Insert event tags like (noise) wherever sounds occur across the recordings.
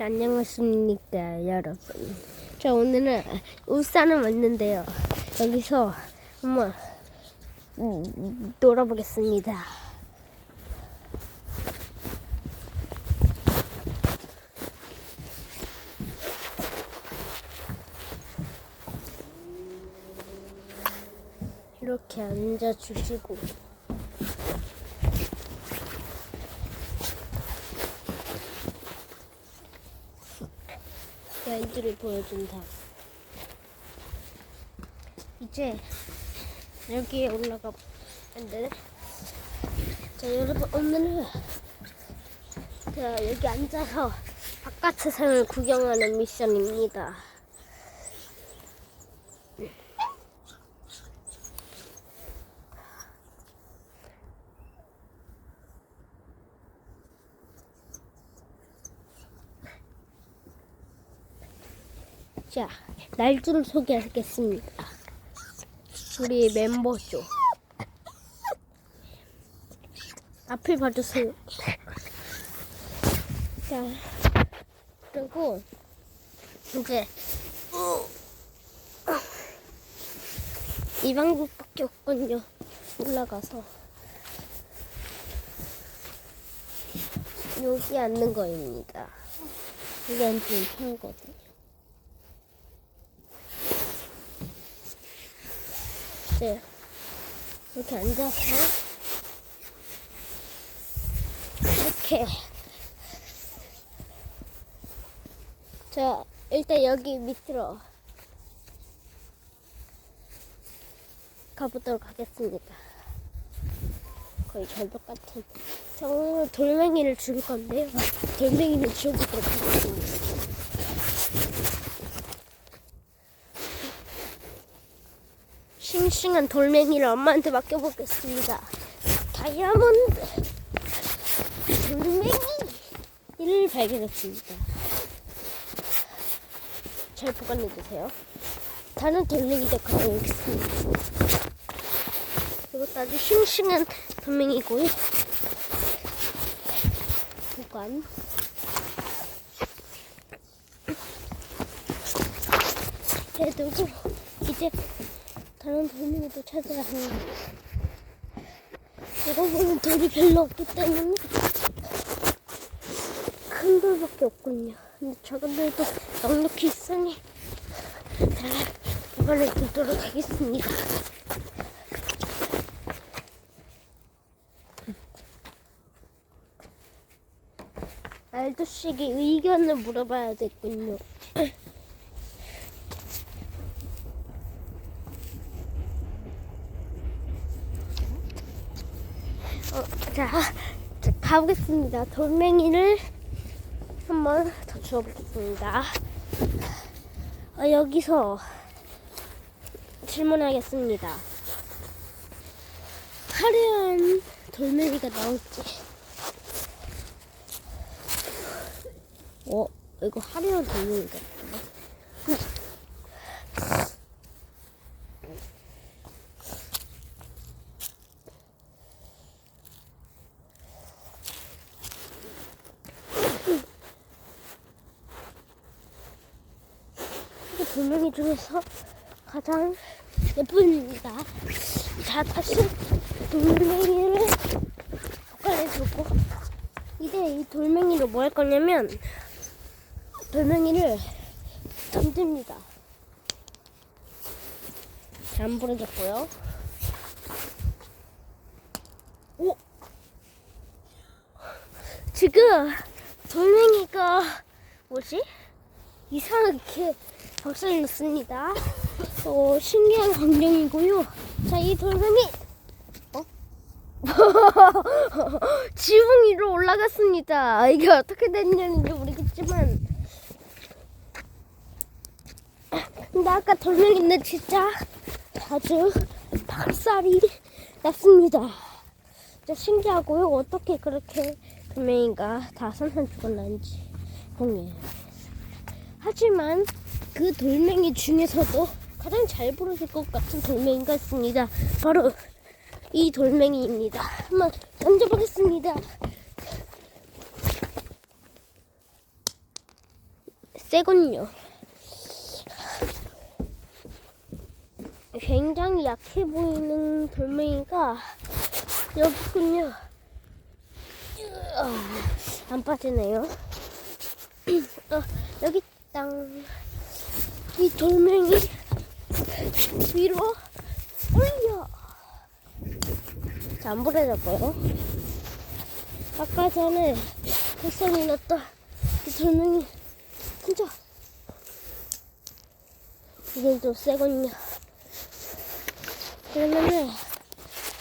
자, 안녕하십니까 여러분. 자 오늘은 울산을 왔는데요. 여기서 한번 음, 놀아보겠습니다. 이렇게 앉아주시고 아이들을 보여준다. 이제 여기에 올라가 안돼. 자 여러분 오늘은 자 여기 앉아서 바깥 세상을 구경하는 미션입니다. 자, 날조를 소개하겠습니다. 우리 멤버죠. 앞을 봐주세요. 자, 그리고 이제 이 방법밖에 없군요. 올라가서 여기 앉는 거입니다. 여기 앉으면 편하거든 요. 이제 이렇게 앉아서 이렇게 자 일단 여기 밑으로 가보도록 하겠습니다. 거의 절벽 같은. 저 오늘 돌멩이를 줄 건데요. 돌멩이는 지워보도록 하겠습니다. 싱싱한 돌멩이를 엄마한테 맡겨보겠습니다. 다이아몬드 돌멩이를 발견했습니다. 잘 보관해주세요. 다른 돌멩이도 가져오겠습니다. 이것도 아주 싱싱한 돌멩이고요. 보관. 해두고 이제 다른 돌멩이도 찾아야 합니다. 여러분은 돌이 별로 없기 때문에 큰 돌밖에 없군요. 근데 작은 돌도 넉넉히 있으니 잘 이번에 들도록 하겠습니다. 알도씨에게 의견을 물어봐야겠군요. 어, 자, 자, 가보겠습니다. 돌멩이를 한번 더 주워보겠습니다. 어, 여기서 질문하겠습니다. 화려한 돌멩이가 나올지. 어, 이거 화려한 돌멩이 같은데? 돌멩이 중에서 가장 예쁩니다. 자, 다시 돌멩이를 보관해주고 이제 이 돌멩이로 뭐 할 거냐면 돌멩이를 던집니다. 자, 안 부러졌고요. 오! 지금 돌멩이가 뭐지? 이상하게 박살을 냈습니다. 어, 신기한 광경이고요. 자, 이 돌멩이, 어? (laughs) 지붕 위로 올라갔습니다. 이게 어떻게 됐는지 모르겠지만. 근데 아까 돌멩이는 진짜 아주 박살이 났습니다. 진짜 신기하고요. 어떻게 그렇게 돌멩이가 다 산산 죽었는지 궁금해요. 하지만 그 돌멩이 중에서도 가장 잘 부러질 것 같은 돌멩이가 있습니다. 바로 이 돌멩이입니다. 한번 던져보겠습니다. 세군요. 굉장히 약해 보이는 돌멩이가 여기군요. 안 빠지네요. (clears throat) 어, 여기 땅. 이 돌멩이 위로 올려. 자, 안 부러졌고요. 아까 전에 햇선이 났다. 이 돌멩이 던져. 이건 좀 세군요. 그러면은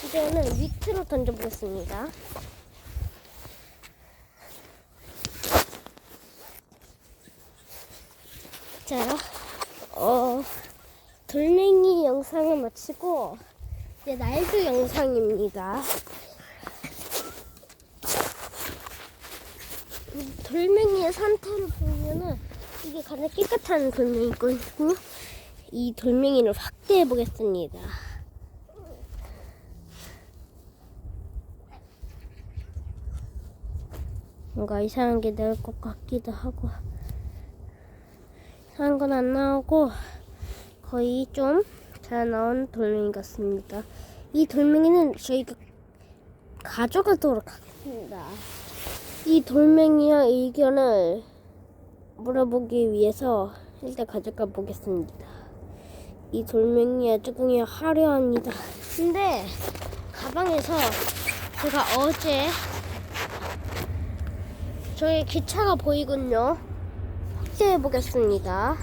이제는 밑으로 던져보겠습니다. 자, 어, 돌멩이 영상을 마치고 이제 날도 영상입니다. 이 돌멩이의 상태를 보면은 이게 가장 깨끗한 돌멩이거든요. 이 돌멩이를 확대해 보겠습니다. 뭔가 이상한 게 나올 것 같기도 하고 한 건 안 나오고 거의 좀 잘 나온 돌멩이 같습니다. 이 돌멩이는 저희가 가져가도록 하겠습니다. 이 돌멩이의 의견을 물어보기 위해서 일단 가져가 보겠습니다. 이 돌멩이의 뚜껑이 화려합니다. 근데 가방에서 제가 어제 저희 기차가 보이군요. 확대해 보겠습니다.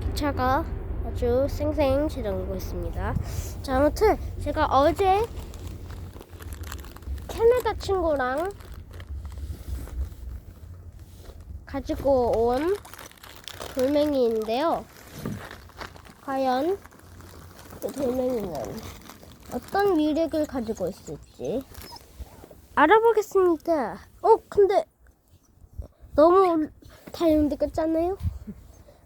기차가 아주 쌩쌩 지나가고 있습니다. 자, 아무튼 제가 어제 캐나다 친구랑 가지고 온 돌멩이인데요. 과연 그 돌멩이는 어떤 위력을 가지고 있을지 알아보겠습니다. 어, 근데 너무 다이아몬드 같잖아요.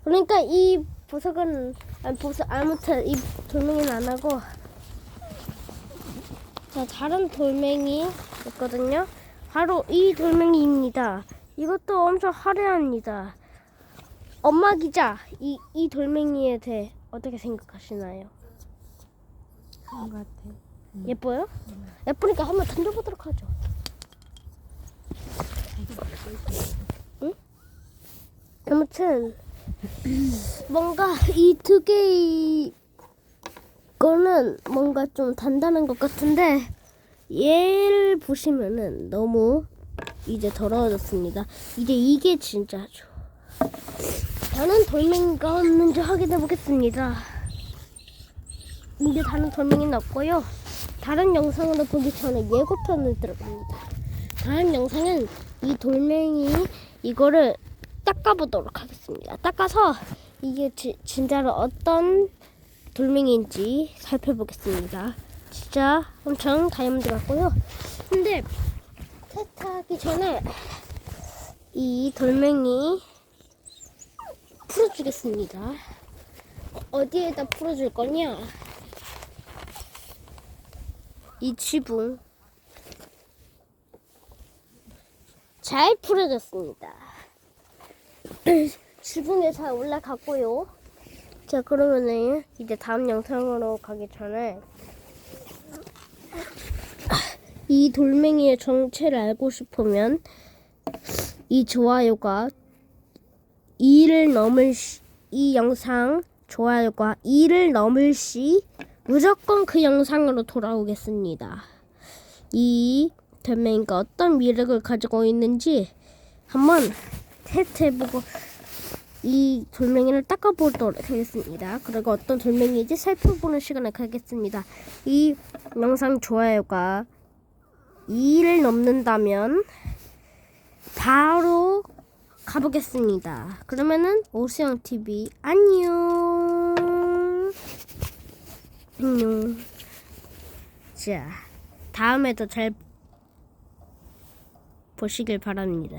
그러니까 이 보석은 아니 보석 아무튼 이 돌멩이는 안 하고 자 다른 돌멩이 있거든요. 바로 이 돌멩이입니다. 이것도 엄청 화려합니다. 엄마 기자, 이, 이 돌멩이에 대해 어떻게 생각하시나요? 그런 것 같아. 예뻐요? 예쁘니까 한번 던져보도록 하죠. 응? 아무튼 뭔가 이 두 개의 거는 뭔가 좀 단단한 것 같은데 얘를 보시면은 너무 이제 더러워졌습니다. 이제 이게 진짜죠. 다른 돌멩이가 없는지 확인해 보겠습니다. 이제 다른 돌멩이는 없고요. 다른 영상으로 보기 전에 예고편을 들어갑니다. 다른 영상은 이 돌멩이 이거를 닦아보도록 하겠습니다. 닦아서 이게 지, 진짜로 어떤 돌멩이인지 살펴보겠습니다. 진짜 엄청 다이아몬드 같고요. 근데 테스트하기 전에 이 돌멩이 풀어주겠습니다. 어디에다 풀어줄 거냐? 이 지붕 잘 풀어졌습니다. (clears throat) 지붕에 잘 올라갔고요. 자 그러면은 이제 다음 영상으로 가기 전에 (clears throat) 이 돌멩이의 정체를 알고 싶으면 이 좋아요가 2를 넘을 시, 이 영상 좋아요가 2를 넘을 시 무조건 그 영상으로 돌아오겠습니다. 이 돌멩이가 어떤 미력을 가지고 있는지 한번 테스트 해보고 이 돌멩이를 닦아보도록 하겠습니다. 그리고 어떤 돌멩이인지 살펴보는 시간을 갖겠습니다. 이 영상 좋아요가 2를 넘는다면 바로 가보겠습니다. 그러면은 오수영 TV 안녕. 안녕. 자, 다음에도 잘 보시길 바랍니다.